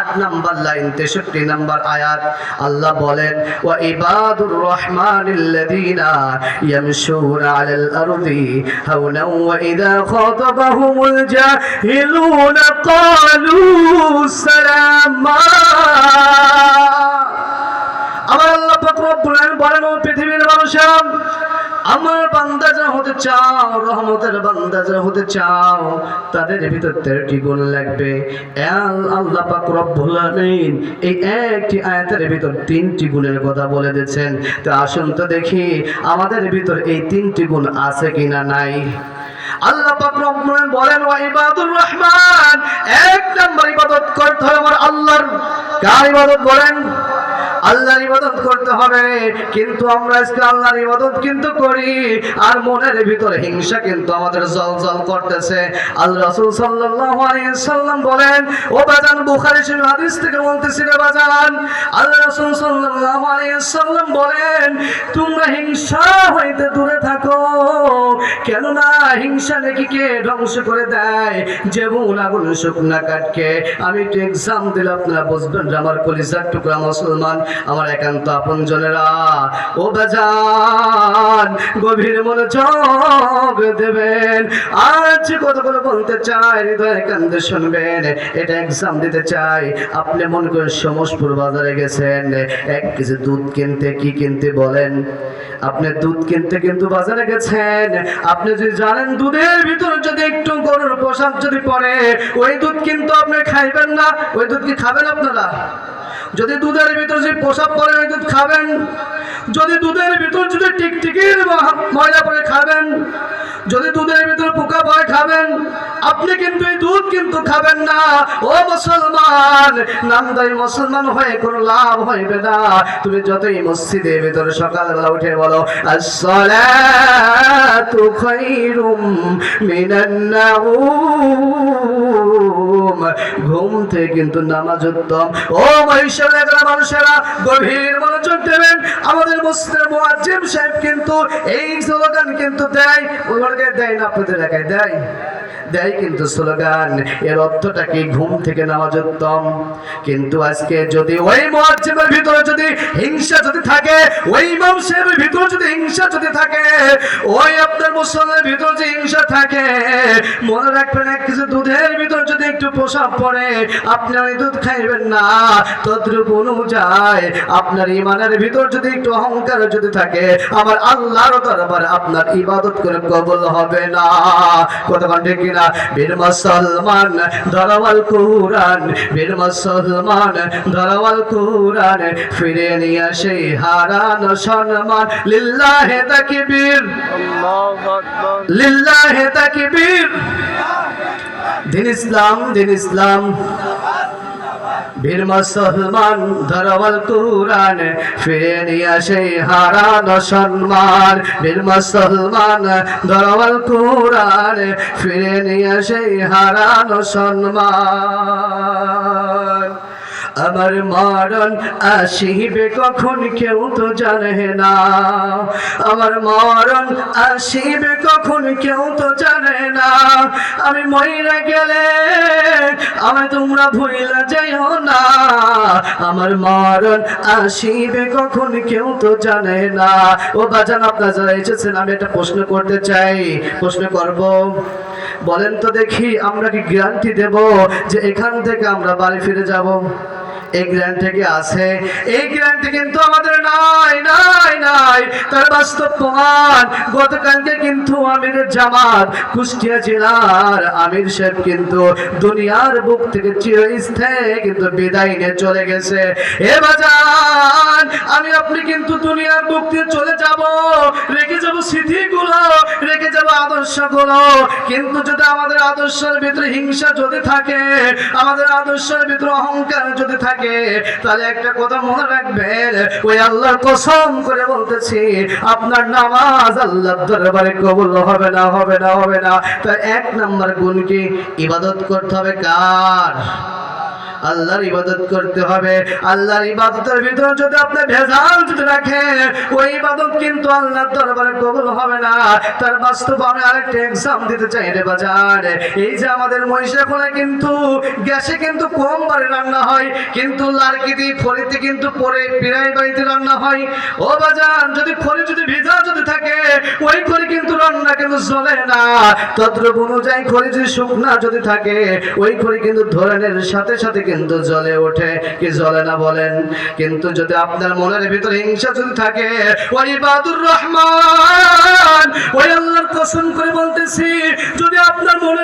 আট number line, তেষট্টি number আয়াত, আল্লাহ বলেন ও ইবাদুর রহমানিল্লাযীনা ইয়ামশুনা আলাল আরদি হাওনা ওয়া খাতাবাহুমুল জাহিলুনা ক্বালু সালামা। বলেন পৃথিবীর বান্দা যা হতে চাও, রহমতের বান্দা যা হতে চাও, তাদের ভিতর গুণ লাগবে। আল্লাহ এই একটি ভিতর তিনটি গুণের কথা বলে দিয়েছেন। আসুন তো দেখি, আমাদের ভিতর এই তিনটি গুণ আছে কিনা নাই? আল্লাহ বলেন রহমান এক নম্বর ইবাদত করতে হবে আমার আল্লাহর। কার ইবাদত বলেন? আল্লাহর ইবাদত করতে হবে। কিন্তু আমরা আজকে আল্লাহর ইবাদত কিন্তু করি। আর মনের ভিতরে হিংসা কিন্তু আমাদের জল জল করতেছে। আল্লাহ রাসূল সাল্লাল্লাহু আলাইহি সাল্লাম বলেন, ও বাজান, বুখারী শরীফ হাদিস থেকে বলতেছি রে বাজান আল্লাহ রাসূল সাল্লাল্লাহু আলাইহি সাল্লাম বলেন, তোমরা হিংসা হইতে দূরে থাকো। কেননা হিংসা নাকিকে ধ্বংস করে দেয়? যেমন আগুন শুকনা কাঠকে। আমি একটু এক্সাম দিলে আপনারা বুঝবেন যে আমার কলিজার টুকরা মুসলমান। আমার একান্ত আপন জনেরা। ও বাজান, গভীর মনোযোগ দেবেন। আজ কতগুলো বলতে চাই হৃদয়ে কান্দে শুনবেন। এটা এক্সাম দিতে চাই। আপনি মনে করেন সমসপুর বাজারে গেছেন। এক কেজি দুধ কিনতে কি কিনতে বলেন? আপনি দুধ কিনতে কিন্তু বাজারে গেছেন। আপনি যদি জানেন দুধের ভিতরে যদি একটু গরুর পোশাক যদি পড়ে ওই দুধ কিন্তু আপনি খাইবেন না। ওই দুধ কি খাবেন আপনারা? যদি দুধের ভিতর যদি পোশাক পরে ওই দুধ খাবেন। যদি দুধের ভিতর যদি টিকটিকির ময়লা পরে খাবেন। যদি দুধের ভিতর পোকা পরে খাবেন। আপনি কিন্তু এই দুধ কিন্তু খাবেন না। ও মুসলমান, নাম নামদারি মুসলমান হয়ে কোনো লাভ হইবে না। তুমি যতই মসজিদের ভিতরে সকালবেলা উঠে বলো, আসসালাতু খায়রুম মিনান নাউম ঘুম থেকে কিন্তু নামাজ উত্তম। ও বৈশালের মানুষেরা গভীর মনোযোগ দেবেন, আমাদের মুসলিম মোয়াজ্জেম সাহেব কিন্তু এই স্লোগান কিন্তু দেয় ওগুলোকে দেয় না, আপনাদের এলাকায় দেয়। দেয় কিন্তু স্লোগান, এর অর্থটা কি ঘুম থেকে নামাজ উত্তম? কিন্তু আজকে যদি ওই মুয়াজ্জিমের ভিতরে যদি হিংসা যদি থাকে, ওই সাহেবের ভিতরে যদি হিংসা যদি থাকে, ওই আপনার মুসলমানের ভিতরে যে হিংসা থাকে, মনে রাখবেন এক কিছু দুধের ভিতর যদি একটু পোশাক পড়ে, আপনি ওই দুধ খাইবেন না। তদ্রুপ অনুযায়ী আপনার ইমানের ভিতর যদি একটু অহংকার যদি থাকে, আমার আল্লাহর দরবারে আপনার ইবাদত করে কবল হবে না। কতক্ষণ ঠিক কিনা বীর মুসলমান ধরাওয়াল কুরআন বীর মুসলমান ধরাওয়াল কুরআন ফিরে নিয়ে আসে হারানো সম্মান। লিল্লাহে তাকবীর। লিল্লাহে তাকবীর। দিন ইসলাম দিন ইসলাম। বীর মুসলমান ধরবল কুরান ফিরে নিয়ে আসে হারানো সম্মান। বীর মুসলমান ধরবল কুরান ফিরে নিয়ে আসে হারানো সম্মান। আমার মরণ আসিবে কখন কেউ তো জানে না। আমার মরণ আসিবে কখন কেউ তো জানে না। আমি মইরা গেলে আমি তোমরা ভুইলা যাইও না। আমার মরণ আসিবে কখন কেউ তো জানে না। ও বাজান, আপনার যারা এসেছেন, আমি একটা প্রশ্ন করতে চাই। প্রশ্ন করব। বলেন তো দেখি আমরা কি গ্যারান্টি দেব যে এখান থেকে আমরা বাড়ি ফিরে যাব? এই গ্যারান্টি কি আছে? এই গ্যারান্টি কিন্তু আমাদের নাই নাই নাই। তার বাস্তব প্রমাণ, গতকালকে কিন্তু আমির জামাত কুষ্টিয়া জেলার আমির সাহেব কিন্তু দুনিয়ার বুক থেকে চিরস্থায়ী কিন্তু বিদায় নিয়ে চলে গেছে। এ বাজান, আমি আপনি কিন্তু দুনিয়ার বুক থেকে চলে যাব। রেখে যাব স্মৃতিগুলো রেখে যাব আদর্শগুলো। কিন্তু যদি আমাদের আদর্শের ভিতরে হিংসা যদি থাকে, আমাদের আদর্শের ভিতরে অহংকার যদি থাকে তাহলে একটা কথা মনে রাখবেন, ওই আল্লাহর কসম করে বলতেছি, আপনার নামাজ আল্লাহর দরবারে কবুল হবে না হবে না হবে না। তো এক নাম্বার গুণ কি ইবাদত করতে হবে কার? আল্লাহর ইবাদত করতে হবে। আল্লাহর ইবাদতের ভিতরে যদি আপনি ভেজাল যদি রাখেন, ওই ইবাদত কিন্তু আল্লাহর দরবারে কবুল হবে না। তার বাস্তব আমি আরেকটা এক্সাম দিতে চাই রে বাজার। এই যে আমাদের মহিষাখোলা কিন্তু, গ্যাসে কিন্তু কম বাড়ি রান্না হয়, কিন্তু লার্কিতে খড়িতে কিন্তু পরে পিরাই বাড়িতে রান্না হয়। ও বাজার, যদি খড়ি যদি ভিজা যদি থাকে, ওই খড়ি কিন্তু রান্না কিন্তু চলে না। তদ্রুপ অনুযায়ী খড়ি যদি শুকনা যদি থাকে, ওই খড়ি কিন্তু ধরনের সাথে সাথে কিন্তু জলে ওঠে, কি জলে না বলেন? কিন্তু যদি আপনার মনের ভিতরে হিংসা যদি থাকে ওই বাদুর রহমান ওই আল্লাহর কসম করে বলতেছি, যদি আপনার যদি